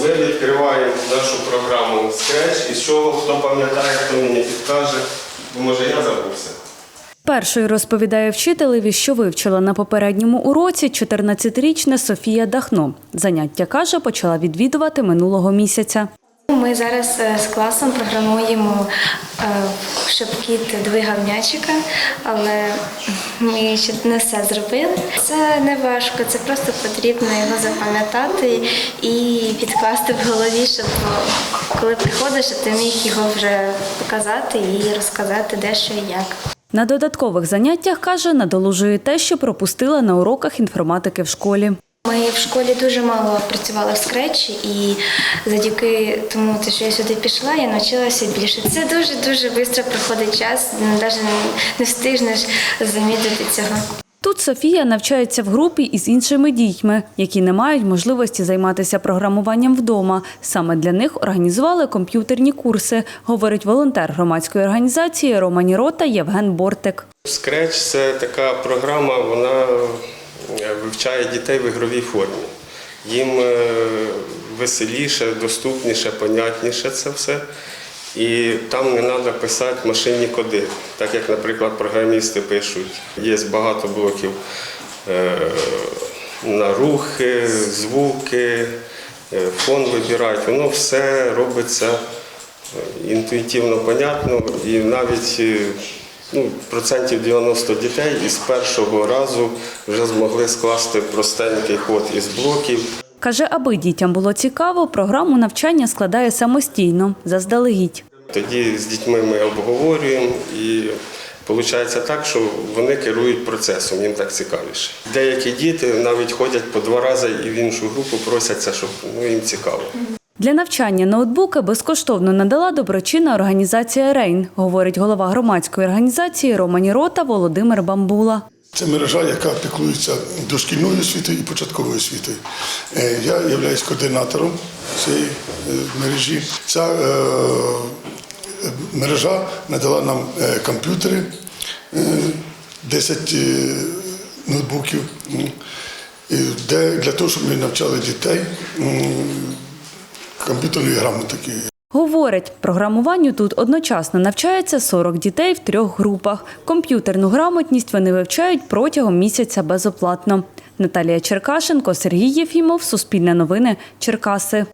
Ми відкриваємо нашу програму Scratch. І чого хто пам'ятає, хто мені підкаже, бо може я забувся. Першою розповідає вчителеві, що вивчила на попередньому уроці 14-річна Софія Дахно. Заняття каже, почала відвідувати минулого місяця. Ми зараз е, з класом програмуємо шипкіт двигав м'ячика, але ми ще не все зробили. Це не важко, це просто потрібно його запам'ятати і підкласти в голові, щоб коли приходиш, ти міг його вже показати і розказати де що і як. На додаткових заняттях каже, надолужує те, що пропустила на уроках інформатики в школі. Ми в школі дуже мало працювали в скретчі, і завдяки тому, що я сюди пішла, я навчилася більше. Це дуже дуже швидко проходить час, навіть не встигнеш замітити цього. Тут Софія навчається в групі із іншими дітьми, які не мають можливості займатися програмуванням вдома. Саме для них організували комп'ютерні курси, говорить волонтер громадської організації Романі Рота Євген Бортик. Scratch – це така програма, вона вивчає дітей в ігровій формі. Їм е, веселіше, доступніше, понятніше це все. І там не треба писати машинні коди, так як, наприклад, програмісти пишуть. Є багато блоків е, на рухи, звуки, е, фон вибирають. Воно все робиться е, інтуїтивно понятно і навіть е, ну, процентів 90 дітей із першого разу вже змогли скласти простенький код із блоків. Каже, аби дітям було цікаво, програму навчання складає самостійно, заздалегідь. Тоді з дітьми ми обговорюємо і виходить так, що вони керують процесом, їм так цікавіше. Деякі діти навіть ходять по два рази і в іншу групу просяться, щоб ну, їм цікаво. Для навчання ноутбуки безкоштовно надала доброчинна організація Рейн, говорить голова громадської організації Романі Рота Володимир Бамбула. Це мережа, яка піклується дошкільною освітою і початковою освітою. Е, Я являюсь координатором цієї е, мережі. Ця е, мережа надала нам комп'ютери, е, 10 е, ноутбуків, де, для того, щоб ми навчали дітей м, комп'ютерної грамотики. Говорить, програмуванню тут одночасно навчається 40 дітей в трьох групах. Комп'ютерну грамотність вони вивчають протягом місяця безоплатно. Наталія Черкашенко, Сергій Єфімов, Суспільне новини, Черкаси.